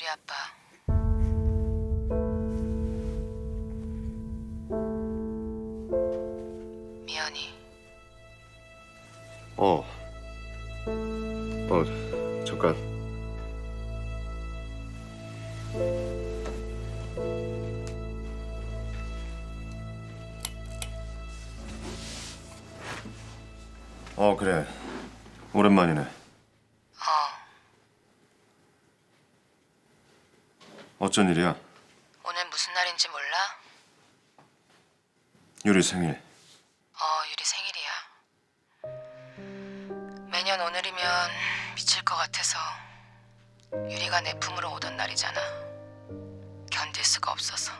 유리 아빠. 미연이. 어. 어, 잠깐. 어, 그래. 오랜만이네. 어, 어쩐 일이야? 오늘 무슨 날인지 몰라? 유리 생일. 어, 유리 생일이야. 매년 오늘이면 미칠 것 같아서 유리가 내 품으로 오던 날이잖아. 견딜 수가 없어서.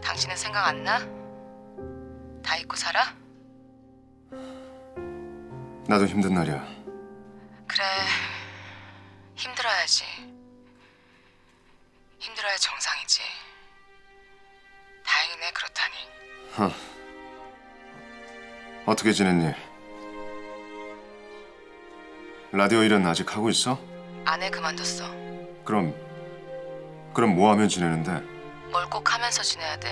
당신은 생각 안 나? 다 잊고 살아? 나도 힘든 날이야. 그래, 힘들어야지. 힘들어야 정상이지. 다행이네, 그렇다니. 어떻게 지냈니? 라디오 일은 아직 하고 있어? 아내 그만뒀어. 그럼 그럼 뭐 하면 지내는데? 뭘 꼭 하면서 지내야 돼?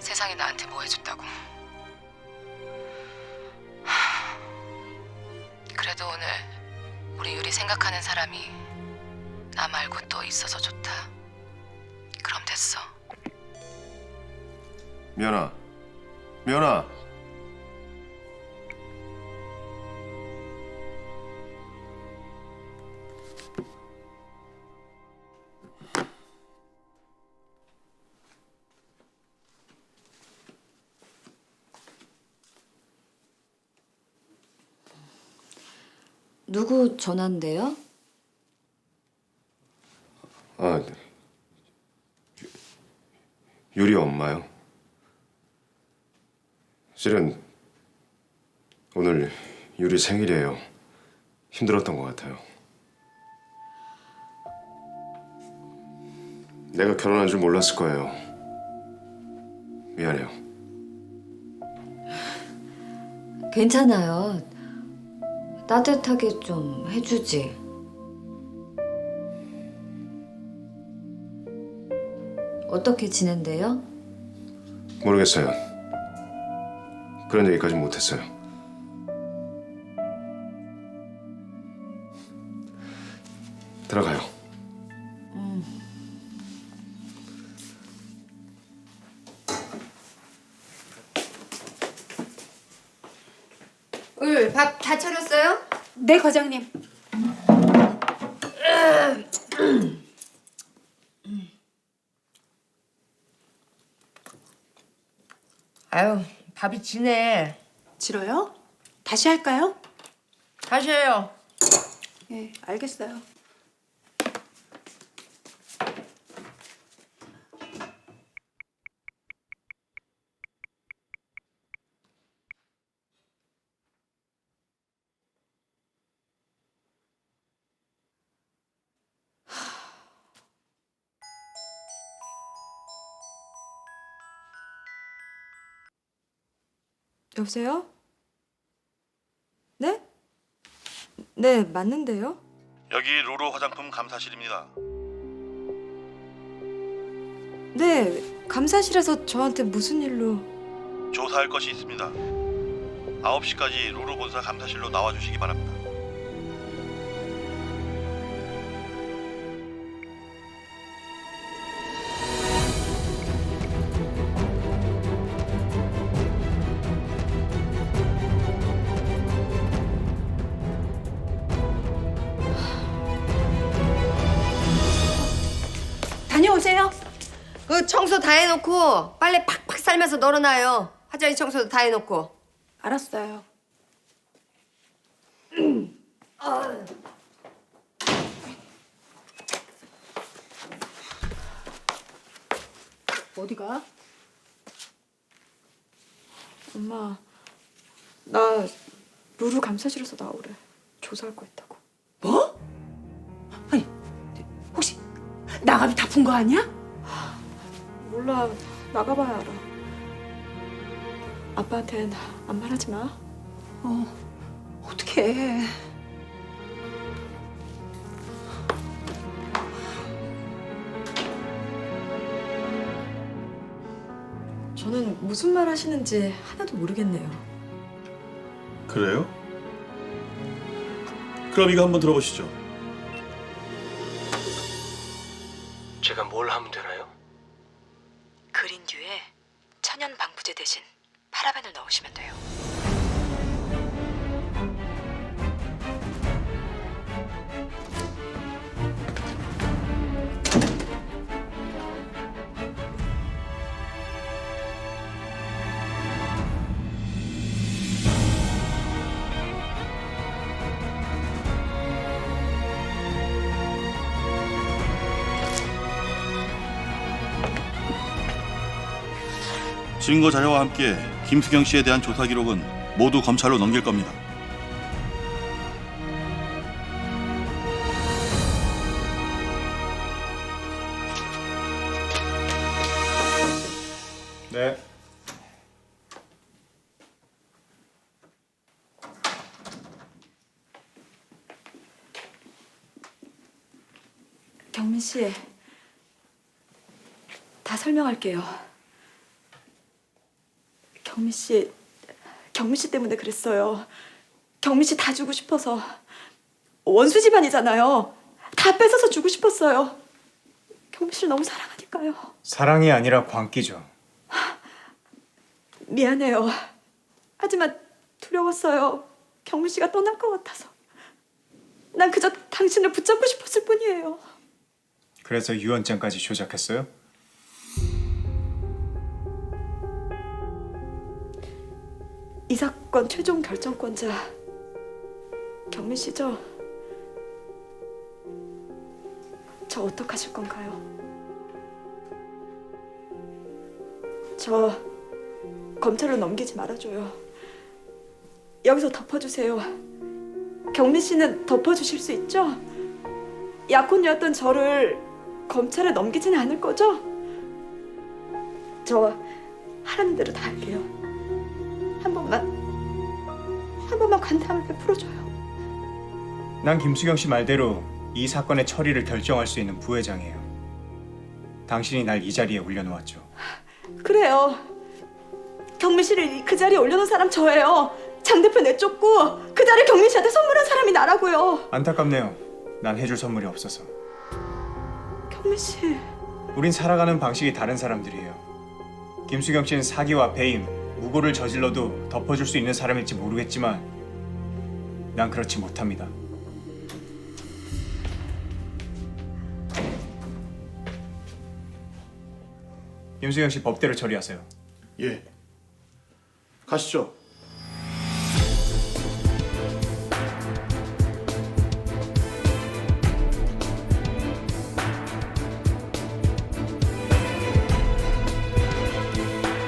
세상이 나한테 뭐 해줬다고. 하, 그래도 오늘 우리 유리 생각하는 사람이 나 말고 또 있어서 좋다. 그럼 됐어. 미연아, 미연아. 누구 전화인데요? 아, 유- 유리 엄마요. 실은 오늘 유리 생일이에요. 힘들었던 것 같아요. 내가 결혼한 줄 몰랐을 거예요. 미안해요. 괜찮아요. 따뜻하게 좀 해주지. 어떻게 지낸대요? 모르겠어요. 그런 얘기까지 못했어요. 들어가요. 을, 밥다 차렸어요? 네, 과장님. 아유, 밥이 지네. 싫어요? 다시 할까요? 다시 해요. 예, 알겠어요. 여보세요? 네? 네, 맞는데요? 여기 루루 화장품 감사실입니다. 네, 감사실에서 저한테 무슨 일로... 조사할 것이 있습니다. 9시까지 루루 본사 감사실로 나와 주시기 바랍니다. 다녀오세요. 그 청소 다 해놓고 빨래 팍팍 쌀면서 널어놔요. 화장실 청소도 다 해놓고. 알았어요. 어디가? 엄마, 나 루루 감사실에서 나오래. 조사할 거 있다 아픈 거 아니야? 몰라. 나가봐야 알아. 아빠한텐 안 말하지 마. 어, 어떡해. 저는 무슨 말 하시는지 하나도 모르겠네요. 그래요? 그럼 이거 한번 들어보시죠. 제가 뭘 하면 되나요? 그린듀에 천연 방부제 대신 파라벤을 넣으시면 돼요. 증거 자료와 함께 김수경 씨에 대한 조사 기록은 모두 검찰로 넘길 겁니다. 네. 경민 씨, 다 설명할게요. 경민 씨, 경민 씨 때문에 그랬어요. 경민 씨 다 주고 싶어서 원수 집안이잖아요. 다 뺏어서 주고 싶었어요. 경민 씨를 너무 사랑하니까요. 사랑이 아니라 광기죠. 미안해요. 하지만 두려웠어요. 경민 씨가 떠날 것 같아서. 난 그저 당신을 붙잡고 싶었을 뿐이에요. 그래서 유언장까지 조작했어요? 이 사건 최종 결정권자 경민 씨죠? 저 어떡하실 건가요? 저 검찰로 넘기지 말아줘요. 여기서 덮어주세요. 경민 씨는 덮어주실 수 있죠? 약혼녀였던 저를 검찰에 넘기진 않을 거죠? 저 하라는 대로 다 할게요. 한 번만 관대함을 베풀어줘요. 난 김수경 씨 말대로 이 사건의 처리를 결정할 수 있는 부회장이에요. 당신이 날 이 자리에 올려놓았죠. 그래요. 경민 씨를 그 자리에 올려놓은 사람 저예요. 장 대표 내쫓고 그 자리 경민 씨한테 선물한 사람이 나라고요. 안타깝네요. 난 해줄 선물이 없어서. 경민 씨, 우린 살아가는 방식이 다른 사람들이에요. 김수경 씨는 사기와 배임, 무고를 저질러도 덮어줄 수 있는 사람일지 모르겠지만 난 그렇지 못합니다. 김수경 씨 법대로 처리하세요. 예. 가시죠.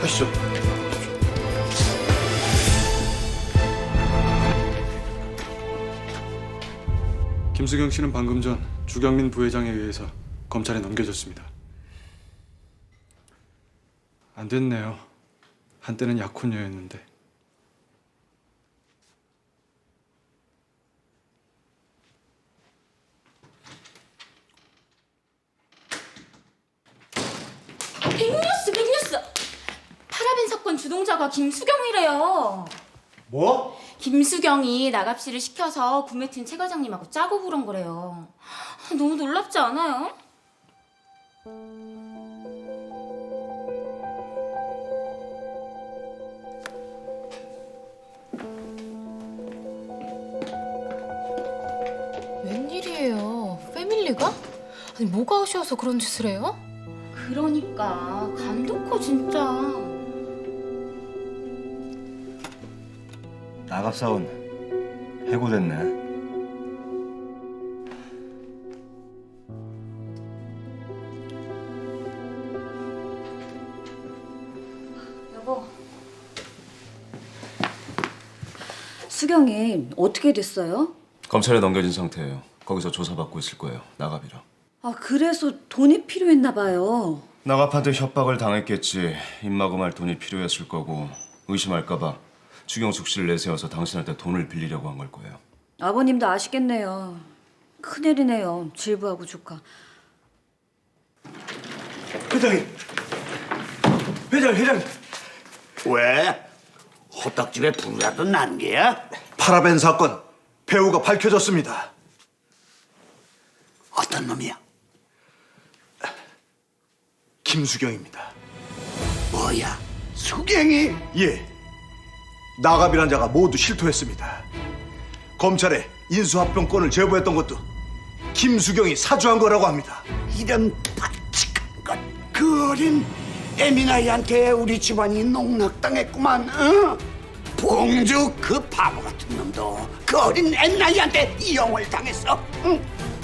가시죠. 김수경 씨는 방금 전 주경민 부회장에 의해서 검찰에 넘겨졌습니다. 안 됐네요. 한때는 약혼녀였는데. 백뉴스 백뉴스 파라벤 사건 주동자가 김수경이래요 뭐? 김수경이 나갑씨를 시켜서 구매팀 최 과장님하고 짜고 그런 거래요 아, 너무 놀랍지 않아요? 웬일이에요? 패밀리가? 아니 뭐가 아쉬워서 그런 짓을 해요? 그러니까 감독커 진짜 나갑사원 해고됐네. 여보. 수경이 어떻게 됐어요? 검찰에 넘겨진 상태예요. 거기서 조사받고 있을 거예요. 나갑이랑. 아 그래서 돈이 필요했나 봐요. 나갑한테 협박을 당했겠지. 입마금할 돈이 필요했을 거고 의심할까 봐 주경숙 씨를 내세워서 당신한테 돈을 빌리려고 한 걸 거예요. 아버님도 아시겠네요. 큰일이네요. 질부하고 조카. 회장님, 회장, 회장, 왜? 호떡집에 불이라도 난 게야? 파라벤 사건 배우가 밝혀졌습니다. 어떤 놈이야? 김수경입니다. 뭐야? 수경이? 예. 나갑이란 자가 모두 실토했습니다. 검찰에 인수합병권을 제보했던 것도 김수경이 사주한 거라고 합니다. 이런 바칙한 것. 그 어린 에미나이한테 우리 집안이 농락당했구만. 어? 봉주 그 바보 같은 놈도 그 어린 에미나이한테 이용을 당했어. 응?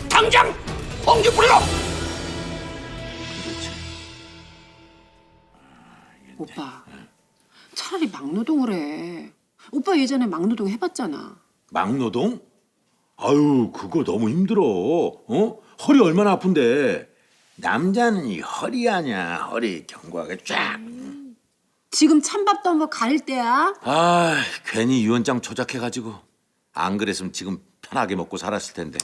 당장 봉주 불러. 오빠 차라리 막노동을 해. 오빠 예전에 막노동 해봤잖아. 막노동? 아유, 그거 너무 힘들어. 어? 허리 얼마나 아픈데. 남자는 이 허리 아냐. 허리 견고하게 쫙. 지금 찬밥도 한번 가릴 때야. 아, 괜히 유언장 조작해가지고. 안 그랬으면 지금 편하게 먹고 살았을 텐데.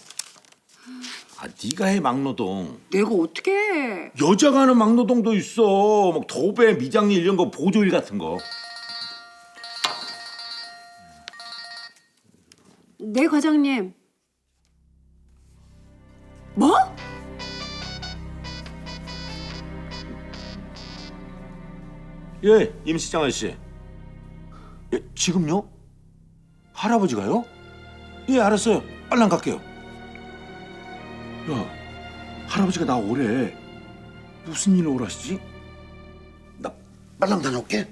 아, 네가 해 막노동. 내가 어떻게 해? 여자가 하는 막노동도 있어. 막 도배, 미장일 이런 거 보조일 같은 거. 네 과장님. 뭐? 예, 임 시장 아저씨. 예, 지금요? 할아버지가요? 예, 알았어요. 빨랑 갈게요. 야, 할아버지가 나 오래. 무슨 일로 오라시지? 빨랑 다녀올게.